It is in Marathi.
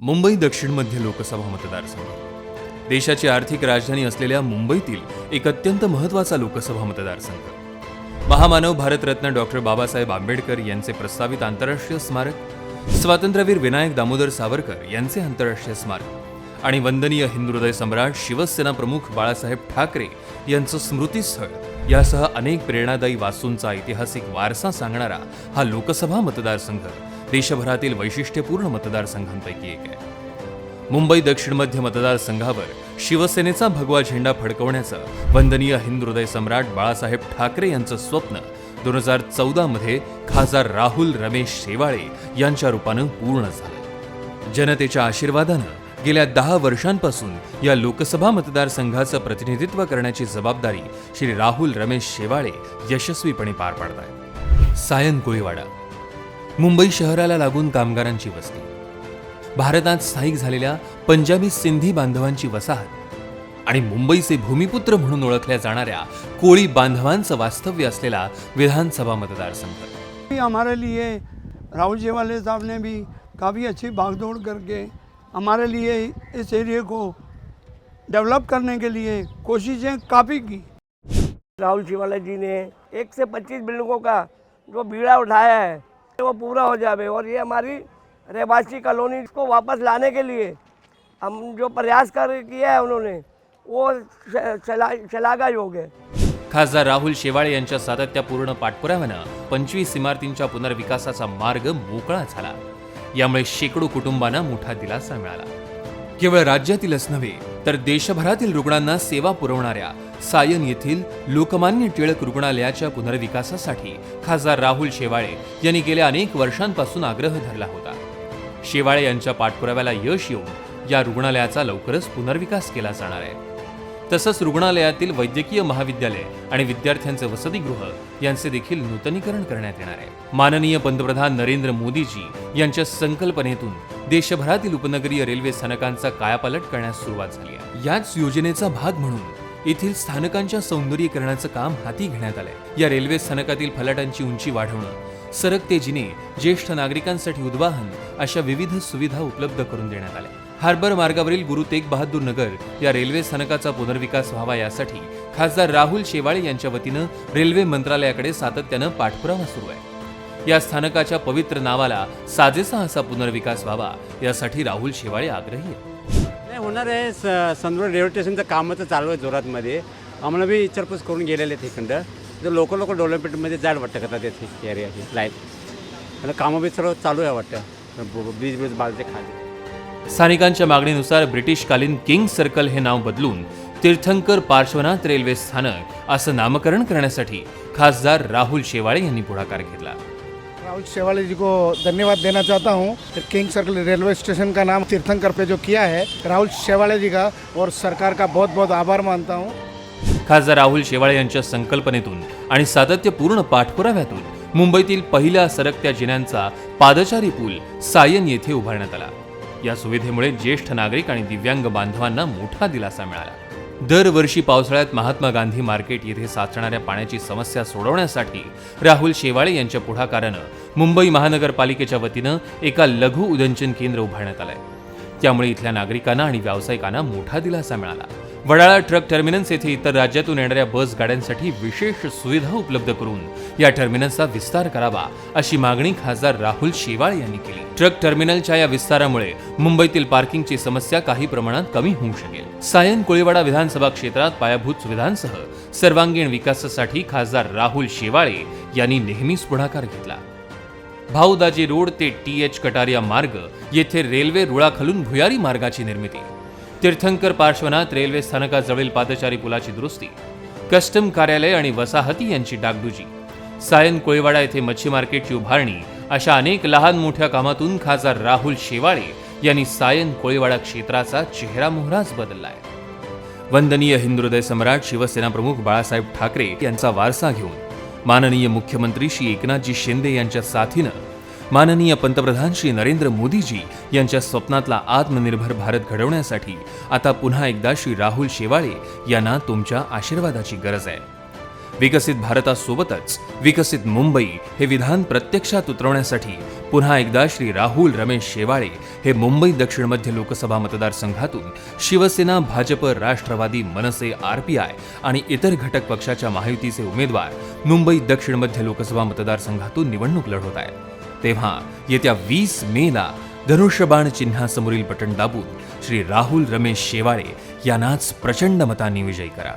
मुंबई दक्षिण मध्य लोकसभा मतदारसंघ. देशाची आर्थिक राजधानी असलेल्या मुंबईतील एक अत्यंत महत्त्वाचा लोकसभा मतदारसंघ. महामानव भारतरत्न डॉक्टर बाबासाहेब आंबेडकर यांचे प्रस्तावित आंतरराष्ट्रीय स्मारक स्वातंत्र्यवीर विनायक दामोदर सावरकर यांचे आंतरराष्ट्रीय स्मारक आणि वंदनीय हिंदुहृदय सम्राट शिवसेना प्रमुख बाळासाहेब ठाकरे यांचं स्मृतीस्थळ यासह अनेक प्रेरणादायी वास्तूंचा ऐतिहासिक वारसा सांगणारा हा लोकसभा मतदारसंघ देशभरातील वैशिष्ट्यपूर्ण मतदारसंघांपैकी एक आहे. मुंबई दक्षिण मध्य मतदारसंघावर शिवसेनेचा भगवा झेंडा फडकवण्याचं वंदनीय हिंदुहृदय सम्राट बाळासाहेब ठाकरे यांचं स्वप्न दोन हजार चौदामध्ये खासदार राहुल रमेश शेवाळे यांच्या रूपानं पूर्ण झालं. जनतेच्या आशीर्वादानं गेल्या दहा वर्षांपासून या लोकसभा मतदारसंघाचं प्रतिनिधित्व करण्याची जबाबदारी श्री राहुल रमेश शेवाळे यशस्वीपणे पार पाडत आहेत सायन कोळीवाडा मुंबई शहराला लागून कामगारांची वस्ती. भारतात स्थायिक झालेल्या पंजाबी सिंधी बांधवांची वसाहत आणि मुंबईचे भूमिपुत्र म्हणून ओळखल्या जाणाऱ्या कोळी बांधवांचं वास्तव्य असलेला विधानसभा मतदारसंघ. हमारे लिए राहुल जेवाले साहब ने भी काफ़ी अच्छी भागदौड़ करके हमारे लिए इस एरिया को डेवलप करने के लिए कोशिशें काफ़ी की। राहुल शिवाला जी ने एक से पच्चीस बिल्डिंगों का जो बीड़ा उठाया है वो पूरा हो जाए और ये हमारी रहवासी कॉलोनी को वापस लाने के लिए हम जो प्रयास कर किया है उन्होंने वो शला शलाघा योग है। खासदार राहुल शेवाळे यांच्या सातत्यपूर्ण पाठपुराव्यानं पंचवीस इमारतींच्या पुनर्विकासाचा मार्ग मोकळा झाला. यामुळे शेकडो कुटुंबांना मोठा दिलासा मिळाला. केवळ राज्यातीलच नव्हे तर देशभरातील रुग्णांना सेवा पुरवणाऱ्या सायन येथील लोकमान्य टिळक रुग्णालयाच्या पुनर्विकासासाठी खासदार राहुल शेवाळे यांनी गेल्या अनेक वर्षांपासून आग्रह धरला होता. शेवाळे यांच्या पाठपुराव्याला यश येऊन या रुग्णालयाचा लवकरच पुनर्विकास केला जाणार आहे. तसंच रुग्णालयातील वैद्यकीय महाविद्यालय आणि विद्यार्थ्यांचे वसतिगृह यांचे देखील नूतनीकरण करण्यात येणार आहे. माननीय पंतप्रधान नरेंद्र मोदीजी यांच्या संकल्पनेतून देशभरातील उपनगरीय रेल्वे स्थानकांचा कायापालट करण्यास सुरुवात झाली आहे. याच योजनेचा भाग म्हणून येथील स्थानकांच्या सौंदर्यीकरणाचं काम हाती घेण्यात आलंय. या रेल्वे स्थानकातील फलाटांची उंची वाढवणं सरकते जिने ज्येष्ठ नागरिकांसाठी उद्वाहन अशा विविध सुविधा उपलब्ध करून देण्यात आल्या. हार्बर मार्गावरील गुरु तेग बहादूर नगर या रेल्वे स्थानकाचा पुनर्विकास व्हावा यासाठी खासदार राहुल शेवाळे यांच्या वतीनं रेल्वे मंत्रालयाकडे सातत्यानं पाठपुरावा सुरू आहे. या स्थानकाच्या पवित्र नावाला साजेसा असा पुनर्विकास व्हावा यासाठी राहुल शेवाळे आग्रही आहे नाही होणार आहे. स संदूर रेल्वे स्टेशनचं काम तर चालू आहे जोरातमध्ये. आम्हाला बी विचारपूस करून गेलेले आहेत इकडं तर लोक लोकल डेव्हलपमेंटमध्ये जाड वाटतं का त्याची एरियाची लाईन आणि कामं बी सर्व चालू आहे वाटतं. ब्रिज ब्रिज बाजूचे खाली. स्थानिकांच्या मागणीनुसार ब्रिटिशकालीन किंग सर्कल हे नाव बदलून तीर्थंकर पार्श्वनाथ रेल्वे स्थानक असं नामकरण करण्यासाठी खासदार राहुल शेवाळे यांनी पुढाकार घेतला. राहुल शेवाले जी को धन्यवाद देना चाहता हूँ। किंग सर्कल रेलवे स्टेशन का नाम तीर्थंकर पे जो किया है राहुल शेवाले जी का और सरकार का बहुत बहुत आभार मानता हूँ। खासदार राहुल शेवाळे यांच्या संकल्पनेतून आणि सातत्यपूर्ण पाठपुराव्यातून मुंबईतील पहिल्या सरकत्या जिन्यांचा पादचारी पूल सायन येथे उभारण्यात आला. या सुविधेमुळे ज्येष्ठ नागरिक आणि दिव्यांग बांधवांना मोठा दिलासा मिळाला. दरवर्षी पावसाळ्यात महात्मा गांधी मार्केट येथे साचणाऱ्या पाण्याची समस्या सोडवण्यासाठी राहुल शेवाळे यांच्या पुढाकारानं मुंबई महानगरपालिकेच्या वतीनं एका लघु उदंचन केंद्र उभारण्यात आलंय. त्यामुळे इथल्या नागरिकांना आणि व्यावसायिकांना मोठा दिलासा मिळाला. वडाळा ट्रक टर्मिनस येथे इतर राज्यातून येणाऱ्या बस गाड्यांसाठी विशेष सुविधा उपलब्ध करून या टर्मिनसचा विस्तार करावा अशी मागणी खासदार राहुल शेवाळे यांनी केली. ट्रक टर्मिनलच्या या विस्तारामुळे मुंबईतील पार्किंगची समस्या काही प्रमाणात कमी होऊ शकेल. सायन कोळीवाडा विधानसभा क्षेत्रात पायाभूत सुविधांसह सर्वांगीण विकासासाठी खासदार राहुल शेवाळे यांनी नेहमीच पुढाकार घेतला. भाऊदाजी रोड ते टी एच कटारिया मार्ग येथे रेल्वे रुळाखालून भुयारी मार्गाची निर्मिती. तीर्थंकर पार्श्वनाथ रेल्वे स्थानकाजवळील पादचारी पुलाची दुरुस्ती कस्टम कार्यालय आणि वसाहती यांची डागडुजी सायन कोळीवाडा येथे मच्छी मार्केटची उभारणी अशा अनेक लहान मोठ्या कामातून खासदार राहुल शेवाळे यांनी सायन कोळीवाडा क्षेत्राचा चेहरा मोहराच बदललाय. वंदनीय हिंदुहृदय सम्राट शिवसेना प्रमुख बाळासाहेब ठाकरे यांचा वारसा घेऊन माननीय मुख्यमंत्री श्री एकनाथजी शिंदे यांच्या साथीनं माननीय पंतप्रधान श्री नरेंद्र मोदीजी यांच्या स्वप्नातला आत्मनिर्भर भारत घडवण्यासाठी आता पुन्हा एकदा श्री राहुल शेवाळे यांना तुमच्या आशीर्वादाची गरज आहे. विकसित भारतासोबतच विकसित मुंबई हे विधान प्रत्यक्षात उतरवण्यासाठी पुन्हा एकदा श्री राहुल रमेश शेवाळे हे मुंबई दक्षिण मध्य लोकसभा मतदारसंघातून शिवसेना भाजप राष्ट्रवादी मनसे आरपीआय आणि इतर घटक पक्षाच्या महायुतीचे उमेदवार मुंबई दक्षिण मध्य लोकसभा मतदारसंघातून निवडणूक लढवत आहेत. तेव्हा येत्या वीस मेला धनुष्यबाण चिन्हासमोरील बटन दाबून श्री राहुल रमेश शेवाळे यांनाच प्रचंड मतांनी विजयी करा.